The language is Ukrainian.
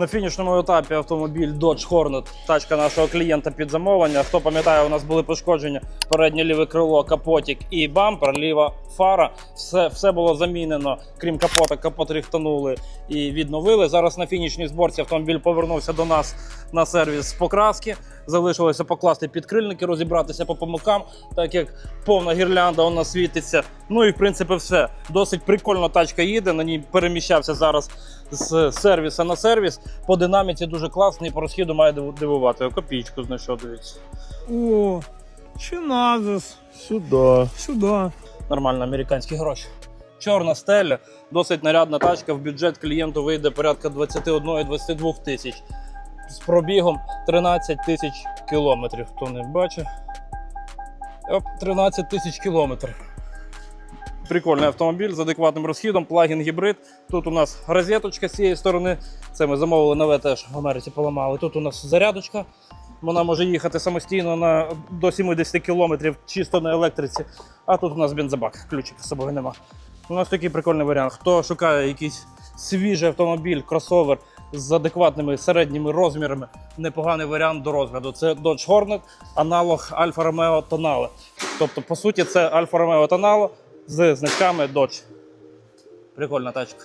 На фінішному етапі автомобіль Dodge Hornet, тачка нашого клієнта під замовлення. Хто пам'ятає, у нас були пошкодження переднє ліве крило, капотик і бампер, ліва фара. Все, все було замінено, крім капота, капот рихтанули і відновили. Зараз на фінішній зборці автомобіль повернувся до нас на сервіс з покраски. Залишилося покласти підкрильники, розібратися по помилкам, так як повна гірлянда у нас світиться. Ну і в принципі все. Досить прикольно тачка їде. На ній переміщався зараз з сервіса на сервіс. По динаміці дуже класний, по розхіду має дивувати. Копійку знайшов, дивіться. О, Чиназис. Сюди. Сюди. Нормально, американські гроші. Чорна стеля, досить нарядна тачка. В бюджет клієнту вийде порядка 21-22 тисяч. З пробігом 13 тисяч кілометрів. Хто не бачить. Оп, 13 тисяч кілометрів. Прикольний автомобіль з адекватним розхідом, плагін гібрид. Тут у нас розеточка з цієї сторони. Це ми замовили нове теж в Америці поламали. Тут у нас зарядочка. Вона може їхати самостійно на до 70 кілометрів чисто на електриці. А тут у нас бензобак, ключика з собою нема. У нас такий прикольний варіант. Хто шукає якийсь свіжий автомобіль, кросовер з адекватними середніми розмірами, непоганий варіант до розгляду. Це Dodge Hornet, аналог Alfa Romeo Tonale. Тобто, по суті, це Alfa Romeo Tonale з значками Dodge. Прикольна тачка.